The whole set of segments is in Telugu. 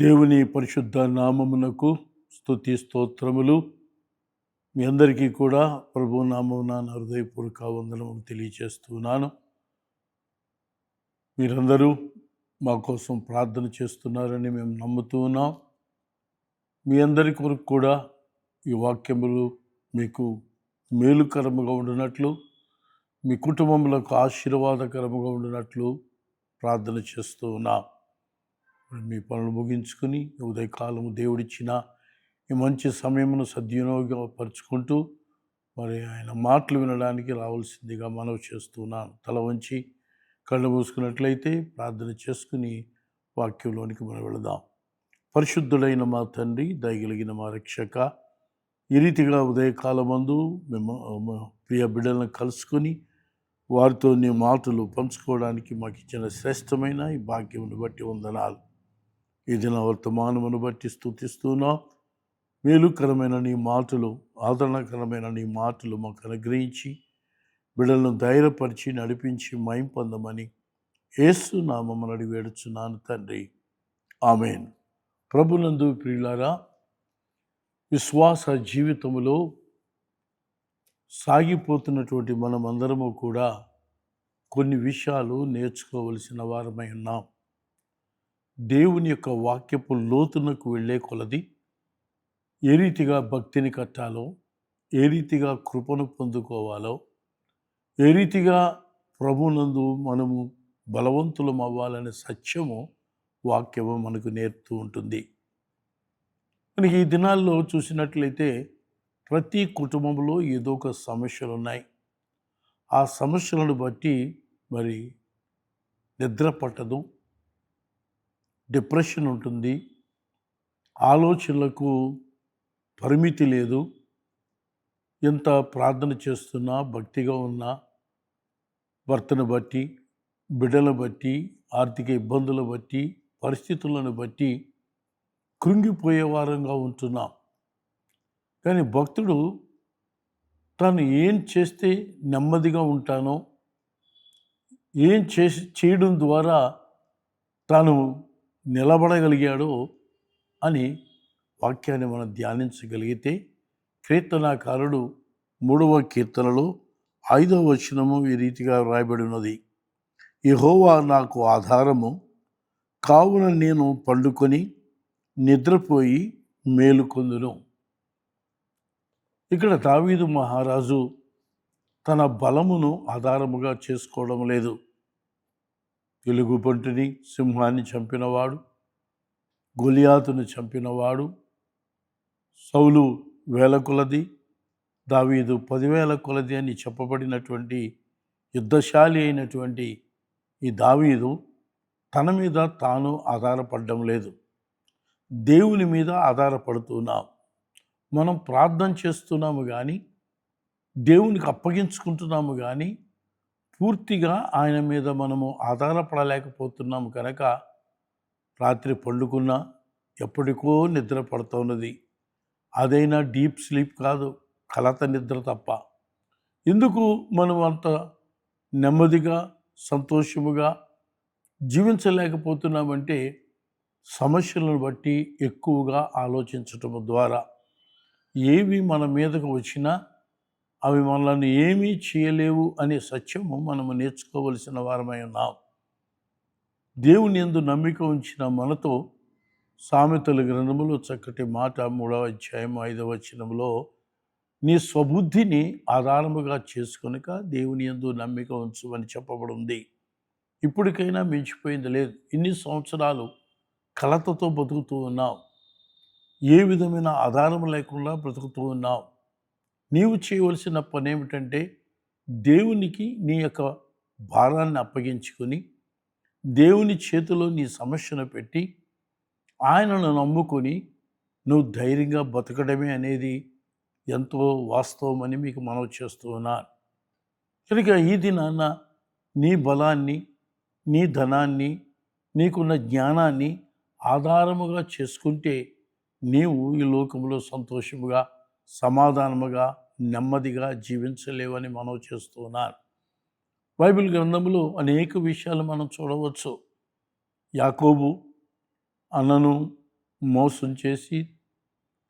దేవుని పరిశుద్ధ నామమునకు స్తుతి స్తోత్రములు. మీ అందరికీ కూడా ప్రభు నామమున హృదయపూర్వక వందనములు తెలియచేస్తున్నాను మీరందరూ మా కోసం ప్రార్థన చేస్తున్నారని మేము నమ్ముతూ ఉన్నాం. మీ అందరి కొరకు కూడా ఈ వాక్యములు మీకు మేలుకరముగా ఉండినట్లు మీ కుటుంబములకు ఆశీర్వాదకరముగా ఉండినట్లు ప్రార్థన చేస్తూ ఉన్నాం. మీ పనులు ముగించుకుని ఉదయకాలము దేవుడిచ్చిన ఈ మంచి సమయమును సద్వినియోగపరుచుకుంటూ మరి ఆయన మాటలు వినడానికి రావాల్సిందిగా మనవి చేస్తున్నాను తల వంచి కళ్ళు మూసుకున్నట్లయితే ప్రార్థన చేసుకుని వాక్యంలోనికి మనం వెళదాం. పరిశుద్ధుడైన మా తండ్రి దయగలిగిన మా రక్షక ఈ రీతిగా ఉదయకాలమందు మేము మా ప్రియ బిడ్డలను కలుసుకొని వారితో నీ మాటలు పంచుకోవడానికి మాకు ఇచ్చిన శ్రేష్టమైన ఈ భాగ్యమును బట్టి వందనాలు. ఇది నా వర్తమానమును బట్టి స్థుతిస్తున్నా మేలుకరమైన నీ మాటలు ఆదరణకరమైన నీ మాటలు మాకు అనుగ్రహించి బిడ్డలను ధైర్యపరిచి నడిపించి మయం పొందమని ఏసు నామమును అడిగి వేడుచున్నాను తండ్రి. ఆమెన్. ప్రభునందు ప్రియులారా విశ్వాస జీవితంలో సాగిపోతున్నటువంటి మనమందరము కూడా కొన్ని విషయాలు నేర్చుకోవలసిన వారమై ఉన్నాం. దేవుని యొక్క వాక్యపు లోతునకు వెళ్ళే కొలది ఏ రీతిగా భక్తిని కట్టాలో ఏ రీతిగా కృపను పొందుకోవాలో ఏ రీతిగా ప్రభునందు మనము బలవంతులం అవ్వాలనే సత్యము వాక్యము మనకు నేర్పుతూ ఉంటుంది. మనకి ఈ దినాల్లో చూసినట్లయితే ప్రతి కుటుంబంలో ఏదో ఒక సమస్యలు ఉన్నాయి ఆ సమస్యలను బట్టి మరి నిద్ర పట్టదు డిప్రెషన్ ఉంటుంది. ఆలోచనలకు పరిమితి లేదు. ఎంత ప్రార్థన చేస్తున్నా భక్తిగా ఉన్నా భర్తను బట్టి బిడ్డలను బట్టి ఆర్థిక ఇబ్బందులను బట్టి పరిస్థితులను బట్టి కృంగిపోయే వారంగా ఉంటున్నాం. కానీ భక్తుడు తాను ఏం చేస్తే నెమ్మదిగా ఉంటానో ఏం చేసి చేయడం ద్వారా తాను నిలబడగలిగాడో అని వాక్యాన్ని మనం ధ్యానించగలిగితే కీర్తనాకారుడు మూడవ కీర్తనలో ఐదవ వచనము ఈ రీతిగా వ్రాయబడి ఉన్నది. యహోవా నాకు ఆధారము కావున నేను పండుకొని నిద్రపోయి మేలుకొందును ఇక్కడ దావీదు మహారాజు తన బలమును ఆధారముగా చేసుకోవడం లేదు. ఎలుగుబంటిని సింహాన్ని చంపినవాడు గొలియాతును చంపినవాడు సౌలు వేల కొలది దావీదు పదివేల కొలది అని చెప్పబడినటువంటి యుద్ధశాలి అయినటువంటి ఈ దావీదు తన మీద తాను ఆధారపడడం లేదు. దేవుని మీద ఆధారపడుతున్నాం. మనం ప్రార్థన చేస్తున్నాము కానీ దేవునికి అప్పగించుకుంటున్నాము కానీ పూర్తిగా ఆయన మీద మనము ఆధారపడలేకపోతున్నాము కనుక రాత్రి పండుకున్నా ఎప్పటికో నిద్ర పడుతున్నది. అదైనా డీప్ స్లీప్ కాదు కలత నిద్ర తప్ప. ఎందుకు మనం అంత నెమ్మదిగా సంతోషముగా జీవించలేకపోతున్నామంటే సమస్యలను బట్టి ఎక్కువగా ఆలోచించటం ద్వారా ఏవి మన మీదకు వచ్చినా అవి మనల్ని ఏమీ చేయలేవు అనే సత్యము మనము నేర్చుకోవలసిన వారమై ఉన్నాం. దేవుని ఎందు నమ్మిక ఉంచిన మనతో సామెతల గ్రంథములో చక్కటి మాట మూడవ అధ్యాయం ఐదవ వచనంలో నీ స్వబుద్ధిని ఆధారముగా చేసుకొనక దేవుని ఎందు నమ్మిక ఉంచమని చెప్పబడింది. ఇప్పటికైనా మించిపోయింది లేదు. ఇన్ని సంవత్సరాలు కలతతో బతుకుతూ ఉన్నాం. ఏ విధమైన ఆధారం లేకుండా బ్రతుకుతూ ఉన్నాం. నీవు చేయవలసిన పని ఏమిటంటే దేవునికి నీ యొక్క భారాన్ని అప్పగించుకొని దేవుని చేతిలో నీ సమస్యను పెట్టి ఆయనను నమ్ముకొని నువ్వు ధైర్యంగా బతకడమే అనేది ఎంతో వాస్తవమని మీకు మనవి చేస్తూ ఉన్నాను. కనుక ఈ దినాన నీ బలాన్ని నీ ధనాన్ని నీకున్న జ్ఞానాన్ని ఆధారముగా చేసుకుంటే నీవు ఈ లోకంలో సంతోషముగా సమాధానముగా నెమ్మదిగా జీవించలేవని మనం చేస్తూ బైబిల్ గ్రంథంలో అనేక విషయాలు మనం చూడవచ్చు. యాకోబు అన్నను మోసం చేసి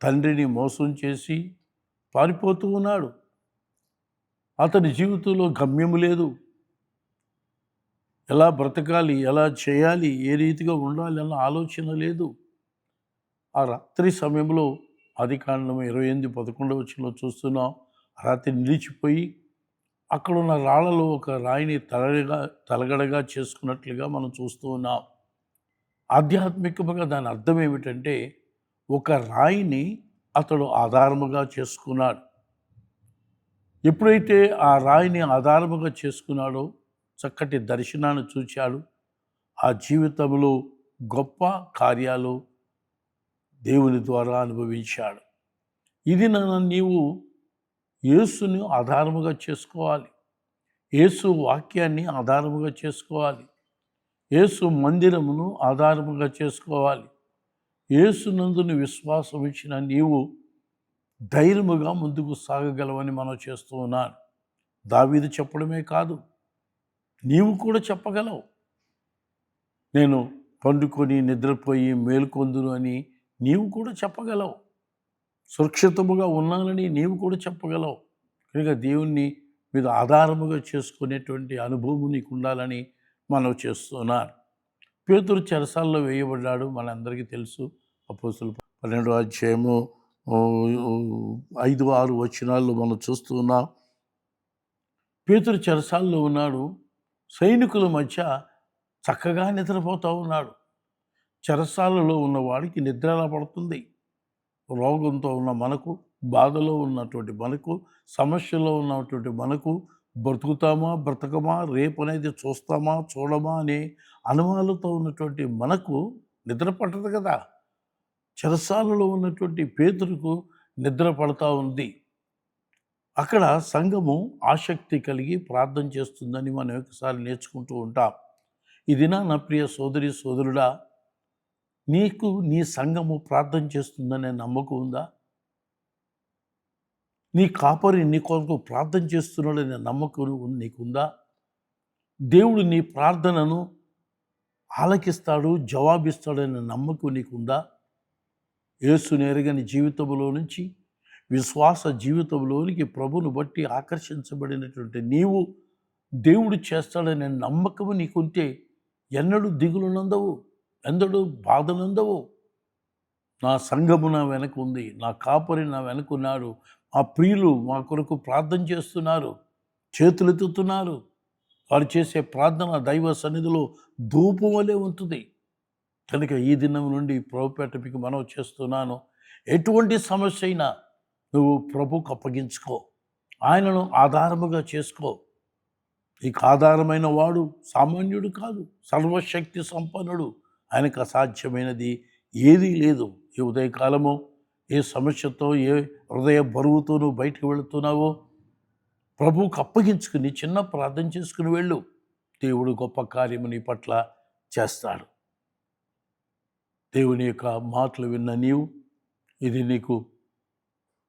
తండ్రిని మోసం చేసి పారిపోతూ ఉన్నాడు. అతని జీవితంలో గమ్యము లేదు. ఎలా బ్రతకాలి ఎలా చేయాలి ఏ రీతిగా ఉండాలి అన్న ఆలోచన లేదు. ఆ రాత్రి సమయంలో ఆది కాండం ఇరవై ఎనిమిది పదకొండవ వచ్చిలో చూస్తున్నాం. రాత్రి నిలిచిపోయి అక్కడ ఉన్న రాళ్ళలో ఒక రాయిని తలగడగా తలగడగా చేసుకున్నట్లుగా మనం చూస్తూ ఉన్నాం. ఆధ్యాత్మికంగా దాని అర్థం ఏమిటంటే ఒక రాయిని అతడు ఆధారముగా చేసుకున్నాడు. ఎప్పుడైతే ఆ రాయిని ఆధారముగా చేసుకున్నాడో చక్కటి దర్శనాన్ని చూచాడు. ఆ జీవితంలో గొప్ప కార్యాలు దేవుని ద్వారా అనుభవించాడు. ఇది నన్ను నీవు యేసుని ఆధారముగా చేసుకోవాలి. యేసు వాక్యాన్ని ఆధారముగా చేసుకోవాలి. యేసు మందిరమును ఆధారముగా చేసుకోవాలి. యేసునందుని విశ్వాసం ఇచ్చిన నీవు ధైర్యముగా ముందుకు సాగగలవని మనం చేస్తూ ఉన్నాను. దావీది చెప్పడమే కాదు నీవు కూడా చెప్పగలవు. నేను పండుకొని నిద్రపోయి మేల్కొందును అని నీవు కూడా చెప్పగలవు. సురక్షితముగా ఉన్నానని నీవు కూడా చెప్పగలవు. కనుక దేవుణ్ణి మీద ఆధారముగా చేసుకునేటువంటి అనుభవం నీకు ఉండాలని మనం చేస్తున్నారు పేతురు చెరసాల్లో వేయబడ్డాడు మనందరికీ తెలుసు. అపోసులు పన్నెండు అధ్యాయము ఐదు ఆరు వచనాల్లో మనం చూస్తున్నాం పేతురు చెరసాల్లో ఉన్నాడు. సైనికుల మధ్య చక్కగా నిద్రపోతూ ఉన్నాడు. చెరసాలలో ఉన్నవాడికి నిద్ర ఎలా పడుతుంది. రోగంతో ఉన్న మనకు బాధలో ఉన్నటువంటి మనకు సమస్యలో ఉన్నటువంటి మనకు బ్రతుకుతామా బ్రతకమా రేపు అనేది చూస్తామా చూడమా అనే అనుమానాలతో ఉన్నటువంటి మనకు నిద్ర పట్టదు కదా. చెరసాలలో ఉన్నటువంటి పేతురుకు నిద్ర పడతా ఉంది. అక్కడ సంఘము ఆసక్తి కలిగి ప్రార్థన చేస్తుందని మనం ఒకసారి నేర్చుకుంటూ ఉంటాం. ఇది నా ప్రియ సోదరి సోదరుడా నీకు నీ సంఘము ప్రార్థన చేస్తుందనే నమ్మకం ఉందా? నీ కాపరి నీ కొరకు ప్రార్థన చేస్తున్నాడనే నమ్మకం నీకుందా? దేవుడు నీ ప్రార్థనను ఆలకిస్తాడు జవాబిస్తాడనే నమ్మకం నీకుందా? ఏసు ఎరగని జీవితంలో నుంచి విశ్వాస జీవితంలోనికి ప్రభును బట్టి ఆకర్షించబడినటువంటి నీవు దేవుడు చేస్తాడనే నమ్మకము నీకుంటే ఎన్నడూ దిగులు ఎందడు బాధనందవు నా సంఘము నా వెనక ఉంది నా కాపరి నా వెనకున్నాడు మా ప్రియులు మా కొరకు ప్రార్థన చేస్తున్నారు చేతులెత్తుతున్నారు వారు చేసే ప్రార్థన దైవ సన్నిధిలో ధూపం వలె ఉంటుంది. కనుక ఈ దినం నుండి ప్రభుపేట మీకు మనవి చేస్తున్నాను. ఎటువంటి సమస్య అయినా నువ్వు ప్రభుకు అప్పగించుకో. ఆయనను ఆధారముగా చేసుకో. నీకు ఆధారమైన వాడు సామాన్యుడు కాదు సర్వశక్తి సంపన్నుడు. ఆయనకు అసాధ్యమైనది ఏదీ లేదు. ఈ ఉదయకాలము ఏ సమస్యతో ఏ హృదయ బరువుతో నువ్వు బయటకు వెళుతున్నావో ప్రభువుకు అప్పగించుకుని చిన్న ప్రార్థన చేసుకుని వెళ్ళు. దేవుడు గొప్ప కార్యము నీ పట్ల చేస్తాడు. దేవుని యొక్క మాటలు విన్న నీవు ఇది నీకు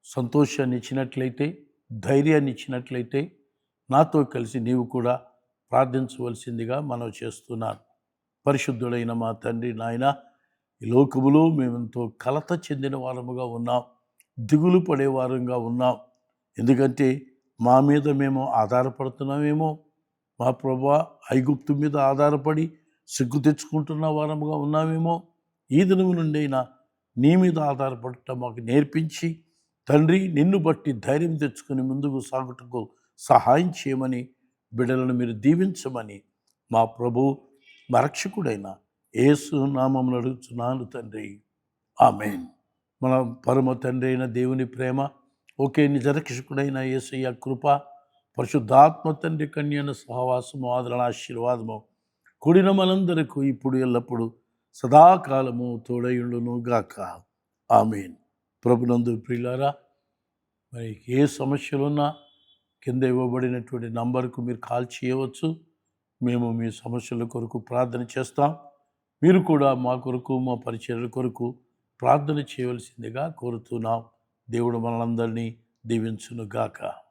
సంతోషాన్ని ఇచ్చినట్లయితే ధైర్యాన్ని ఇచ్చినట్లయితే నాతో కలిసి నీవు కూడా ప్రార్థించవలసిందిగా మనం చేస్తున్నాను. పరిశుద్ధుడైన మా తండ్రి నాయన ఈ లోకములో మేమెంతో కలత చెందిన వారముగా ఉన్నాం దిగులు పడే వారంగా ఉన్నాం. ఎందుకంటే మా మీద మేము ఆధారపడుతున్నామేమో మా ప్రభా ఐగుప్తు మీద ఆధారపడి సిగ్గు తెచ్చుకుంటున్న వారముగా ఉన్నామేమో ఈ దినము నుండైనా నీ మీద ఆధారపడటం మాకు నేర్పించి తండ్రి నిన్ను బట్టి ధైర్యం తెచ్చుకుని ముందుకు సాగుటకు సహాయం చేయమని బిడ్డలను మీరు దీవించమని మా ప్రభు రక్షకుడైన యేసు నామములు అడుగుతున్నాను తండ్రి. ఆమెన్. మన పరమ తండ్రి అయిన దేవుని ప్రేమ ఒకే నిజరక్షకుడైన యేసయ్య కృప పరిశుద్ధాత్మ తండ్రి కన్యన సహవాసము ఆదరణ ఆశీర్వాదము కూడిన మనందరకు ఇప్పుడు ఎల్లప్పుడు సదాకాలము తోడయుండును గాక. ఆమెన్. ప్రభునందు ప్రియులారా మరి ఏ సమస్యలున్నా కింద ఇవ్వబడినటువంటి నంబర్కు మీరు కాల్ చేయవచ్చు. మేము మీ సమస్యల కొరకు ప్రార్థన చేస్తాం. మీరు కూడా మా కొరకు మా పరిచర్ల కొరకు ప్రార్థన చేయవలసిందిగా కోరుతున్నాం. దేవుడు మనందరినీ దీవించునుగాక. గాక